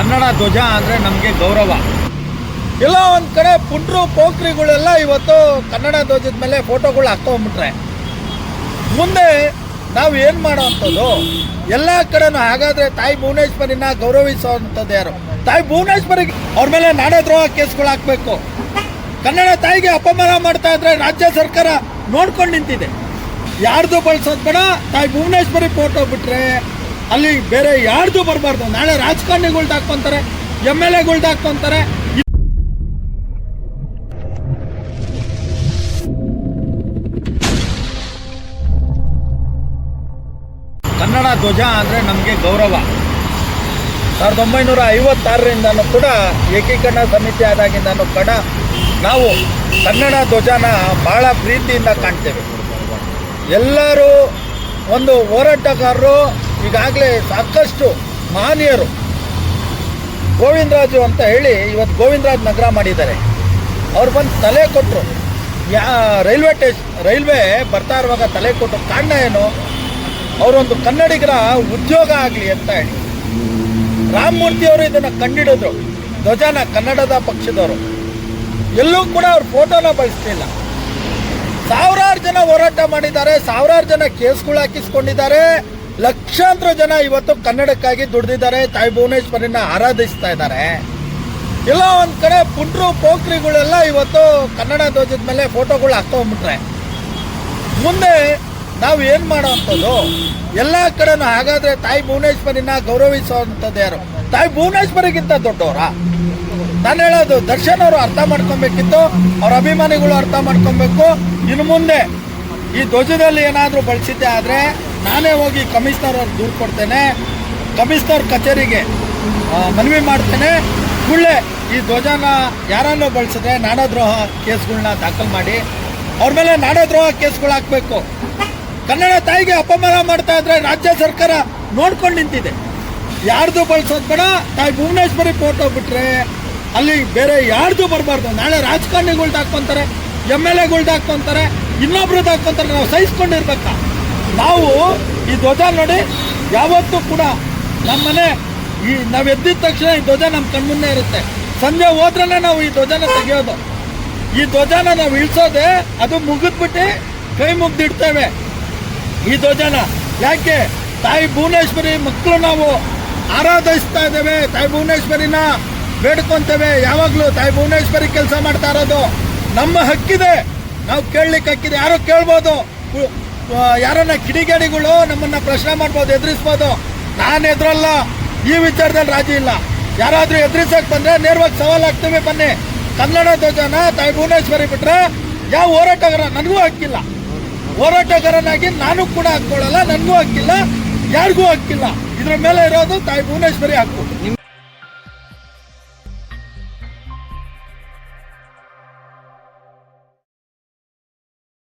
ಕನ್ನಡ ಧ್ವಜ ಅಂದರೆ ನಮಗೆ ಗೌರವ. ಎಲ್ಲ ಒಂದು ಕಡೆ ಪುಂಡ್ರು, ಪೋಖ್ರಿಗಳೆಲ್ಲ ಇವತ್ತು ಕನ್ನಡ ಧ್ವಜದ ಮೇಲೆ ಫೋಟೋಗಳು ಹಾಕೊಂಡ್ಬಿಟ್ರೆ ಮುಂದೆ ನಾವು ಏನು ಮಾಡೋವಂಥದ್ದು ಎಲ್ಲ ಕಡೆನೂ ಹಾಗಾದರೆ ತಾಯಿ ಭುವನೇಶ್ವರಿನ ಗೌರವಿಸುವಂಥದ್ದು ಯಾರು? ತಾಯಿ ಭುವನೇಶ್ವರಿಗೆ ಅವ್ರ ಮೇಲೆ ನಾಡದ್ರೋಹ ಕೇಸ್ಗಳು ಹಾಕಬೇಕು. ಕನ್ನಡ ತಾಯಿಗೆ ಅಪಮಾನ ಮಾಡ್ತಾ ಇದ್ರೆ ರಾಜ್ಯ ಸರ್ಕಾರ ನೋಡ್ಕೊಂಡು ನಿಂತಿದೆ. ಯಾರ್ದು ಬಳಸೋದು ಬೇಡ, ತಾಯಿ ಭುವನೇಶ್ವರಿ ಫೋಟೋ ಬಿಟ್ರೆ. ಅಲ್ಲಿ ಬೇರೆ ಯಾರ್ದು ಬರಬಾರ್ದು. ನಾಳೆ ರಾಜಕಾರಣಿಗಳ್ದು ಹಾಕ್ಕೊಂತಾರೆ, ಎಂ ಎಲ್ ಎಗಳ್ದು ಹಾಕ್ಕೊಂತಾರೆ. ಕನ್ನಡ ಧ್ವಜ ಅಂದರೆ ನಮಗೆ ಗೌರವ. ಸಾವಿರದ ಒಂಬೈನೂರ ಐವತ್ತಾರರಿಂದನೂ ಕೂಡ ಏಕೀಕರಣ ಸಮಿತಿ ಆದಾಗಿಂದನೂ ಕೂಡ ನಾವು ಕನ್ನಡ ಧ್ವಜನ ಭಾಳ ಪ್ರೀತಿಯಿಂದ ಕಾಣ್ತೇವೆ. ಎಲ್ಲರೂ ಒಂದು ಹೋರಾಟಗಾರರು ಈಗಾಗಲೇ ಸಾಕಷ್ಟು ಮಹನೀಯರು ಗೋವಿಂದರಾಜು ಅಂತ ಹೇಳಿ ಇವತ್ತು ಗೋವಿಂದರಾಜ್ ನಗರ ಮಾಡಿದ್ದಾರೆ. ಅವ್ರು ಬಂದು ತಲೆ ಕೊಟ್ಟರು ಯಾ, ರೈಲ್ವೆ ಟೇಷ್, ರೈಲ್ವೆ ಬರ್ತಾ ಇರುವಾಗ ತಲೆ ಕೊಟ್ಟು ಕಾರಣ ಏನು? ಅವರೊಂದು ಕನ್ನಡಿಗರ ಉದ್ಯೋಗ ಆಗಲಿ ಅಂತ ಹೇಳಿ. ರಾಮಮೂರ್ತಿಯವರು ಇದನ್ನು ಕಂಡಿಡಿದ್ರು. ಧ್ವಜನ ಕನ್ನಡದ ಪಕ್ಷದವರು. ಎಲ್ಲೂ ಕೂಡ ಅವ್ರ ಫೋಟೋನ ಬಳಸಲಿಲ್ಲ ಸಾವಿರಾರು ಜನ ಹೋರಾಟ ಮಾಡಿದ್ದಾರೆ. ಸಾವಿರಾರು ಜನ ಕೇಸ್ಗಳು ಹಾಕಿಸ್ಕೊಂಡಿದ್ದಾರೆ. ಲಕ್ಷಾಂತರ ಜನ ಇವತ್ತು ಕನ್ನಡಕ್ಕಾಗಿ ದುಡ್ದಿದ್ದಾರೆ. ತಾಯಿ ಭುವನೇಶ್ವರಿನ ಆರಾಧಿಸ್ತಾ ಇದ್ದಾರೆ. ಎಲ್ಲ ಒಂದ್ ಕಡೆ ಪುಂಡ್ರು ಪೋಖ್ರಿಗಳೆಲ್ಲ ಇವತ್ತು ಕನ್ನಡ ಧ್ವಜದ ಮೇಲೆ ಫೋಟೋಗಳು ಹಾಕೊಂಡ್ಬಿಟ್ರೆ ಮುಂದೆ ನಾವು ಏನು ಮಾಡೋವಂಥದ್ದು ಎಲ್ಲ ಕಡೆನೂ ಹಾಗಾದ್ರೆ ತಾಯಿ ಭುವನೇಶ್ವರಿನ ಗೌರವಿಸುವಂಥದ್ದು ಯಾರು? ತಾಯಿ ಭುವನೇಶ್ವರಿಗಿಂತ ದೊಡ್ಡವರ? ನಾನು ಹೇಳೋದು ದರ್ಶನ್ ಅವರು ಅರ್ಥ ಮಾಡ್ಕೊಬೇಕಿತ್ತು, ಅವ್ರ ಅಭಿಮಾನಿಗಳು ಅರ್ಥ ಮಾಡ್ಕೊಬೇಕು. ಇನ್ನು ಮುಂದೆ ಈ ಧ್ವಜದಲ್ಲಿ ಏನಾದರೂ ಬಳಸಿದ್ದೆ ಆದರೆ ನಾನೇ ಹೋಗಿ ಕಮಿಷನರ್ ಅವ್ರಿಗೆ ದೂರು ಕೊಡ್ತೇನೆ. ಕಮಿಷನರ್ ಕಚೇರಿಗೆ ಮನವಿ ಮಾಡ್ತೇನೆ. ಕೂಡಲೇ ಈ ಧ್ವಜನ ಯಾರನ್ನೋ ಬಳಸಿದ್ರೆ ನಾಡದ್ರೋಹ ಕೇಸ್ಗಳನ್ನ ದಾಖಲು ಮಾಡಿ, ಅವ್ರ ಮೇಲೆ ನಾಡದ್ರೋಹ ಕೇಸ್ಗಳು ಹಾಕಬೇಕು. ಕನ್ನಡ ತಾಯಿಗೆ ಅಪಮಾನ ಮಾಡ್ತಾ ಇದ್ರೆ ರಾಜ್ಯ ಸರ್ಕಾರ ನೋಡ್ಕೊಂಡು ನಿಂತಿದೆ. ಯಾರ್ದು ಬಳಸೋದು ಬೇಡ, ತಾಯಿ ಭುವನೇಶ್ವರಿ ಫೋಟೋ ಬಿಟ್ರೆ ಅಲ್ಲಿ ಬೇರೆ ಯಾರ್ದು ಬರಬಾರ್ದು. ನಾಳೆ ರಾಜಕಾರಣಿಗಳ್ದು ಹಾಕ್ಕೊಂತಾರೆ, ಎಂ ಎಲ್ ಎಗಳ್ದು ಇನ್ನೊಬ್ರದ್ದು ಅಂತ ನಾವು ಸಹಿಸ್ಕೊಂಡಿರ್ಬೇಕ? ನಾವು ಈ ಧ್ವಜ ನೋಡಿ, ಯಾವತ್ತೂ ಕೂಡ ನಮ್ಮನೆ ಈ ನಾವು ಎದ್ದಿದ ತಕ್ಷಣ ಈ ಧ್ವಜ ನಮ್ಮ ಕಣ್ಮುನ್ನೆ ಇರುತ್ತೆ. ಸಂಜೆ ಹೋದ್ರೇ ನಾವು ಈ ಧ್ವಜನ ತೆಗೆಯೋದು. ಈ ಧ್ವಜನ ನಾವು ಇಳಿಸೋದೆ, ಅದು ಮುಗಿದ್ಬಿಟ್ಟು ಕೈ ಮುಗ್ದಿಡ್ತೇವೆ. ಈ ಧ್ವಜನ. ಯಾಕೆ? ತಾಯಿ ಭುವನೇಶ್ವರಿ ಮಕ್ಕಳು ನಾವು ಆರಾಧಿಸ್ತಾ ಇದ್ದೇವೆ. ತಾಯಿ ಭುವನೇಶ್ವರಿನ ಬೇಡ್ಕೊಂತೇವೆ. ಯಾವಾಗಲೂ ತಾಯಿ ಭುವನೇಶ್ವರಿ ಕೆಲಸ ಮಾಡ್ತಾ ಇರೋದು ನಮ್ಮ ಹಕ್ಕಿದೆ. ನಾವು ಕೇಳಲಿಕ್ಕೆ ಹಾಕಿದ್ರೆ ಯಾರೋ ಕೇಳ್ಬೋದು. ಯಾರನ್ನ ಕಿಡಿಗೇಡಿಗಳು ನಮ್ಮನ್ನ ಪ್ರಶ್ನೆ ಮಾಡ್ಬೋದು, ಎದುರಿಸ್ಬೋದು. ನಾನು ಎದುರಲ್ಲ, ಈ ವಿಚಾರದಲ್ಲಿ ರಾಜಿ ಇಲ್ಲ. ಯಾರಾದ್ರೂ ಎದುರಿಸಕ್ ಬಂದ್ರೆ ನೇರವಾಗಿ ಸವಾಲು ಹಾಕ್ತೇವೆ, ಬನ್ನಿ. ಕನ್ನಡ ಧ್ವಜನ ತಾಯಿ ಭುವನೇಶ್ವರಿ ಬಿಟ್ರೆ ಯಾವ ಹೋರಾಟಗಾರ ನನಗೂ ಹಾಕಿಲ್ಲ. ಹೋರಾಟಗಾರನಾಗಿ ನಾನು ಕೂಡ ಹಾಕೊಳ್ಳಲ್ಲ ನನಗೂ ಹಾಕಿಲ್ಲ, ಯಾರಿಗೂ ಹಾಕಿಲ್ಲ. ಇದ್ರ ಮೇಲೆ ಇರೋದು ತಾಯಿ ಭುವನೇಶ್ವರಿ ಹಕ್ಕು